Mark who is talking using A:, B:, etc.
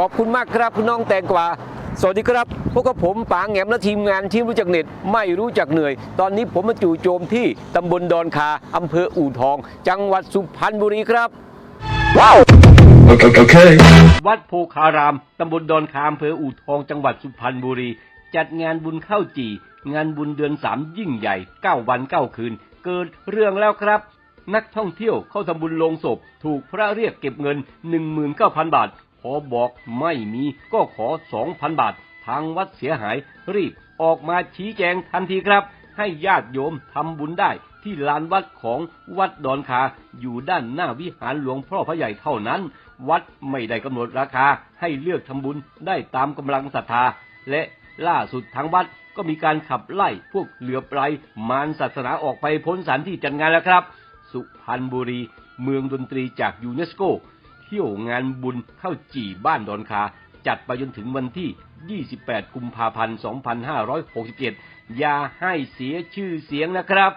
A: ขอบคุณมากครับคุณน้องแตงกวาสวัสดีครับพวกกับผมปางแหงมและทีมงานที่รู้จักเน็ตไม่รู้จักเหนื่อย ตอนนี้ผมมาจู่โจมที่ตำบลดอนคาอำเภออู่ทอง จังหวัดสุพรรณบุรีครับ
B: Okay. okay.
A: วัดโพคารามตำบลดอนคาอำเภออู่ทองจังหวัดสุพรรณบุรี จัดงานบุญข้าวจี่ งานบุญเดือนสามยิ่งใหญ่9วัน9คืน เกิดเรื่องแล้วครับ นักท่องเที่ยวเข้าทำบุญลงศพ ถูกพระเรียกเก็บเงิน 19,000 บาท พอบอกไม่มีก็ขอ2,000บาท ทางวัดเสียหายรีบออกมาชี้แจงทันทีครับ ให้ญาติโยมทำบุญได้ที่ลานวัดของวัดดอนคาอยู่ด้านหน้าวิหารหลวงพ่อพระใหญ่เท่านั้น วัดไม่ได้กำหนดราคาให้เลือกทำบุญได้ตามกำลังศรัทธา และล่าสุดทางวัดก็มีการขับไล่พวกเหลือไพรมารศาสนาออกไปพ้นสถานที่จัดงานแล้วครับ สุพรรณบุรี เมืองดนตรีจากยูเนสโก เที่ยวงานบุญเข้าจี่บ้านดอนคา จัดไปจนถึงวันที่ 28 กุมภาพันธ์ 2567 อย่าให้เสียชื่อเสียงนะครับ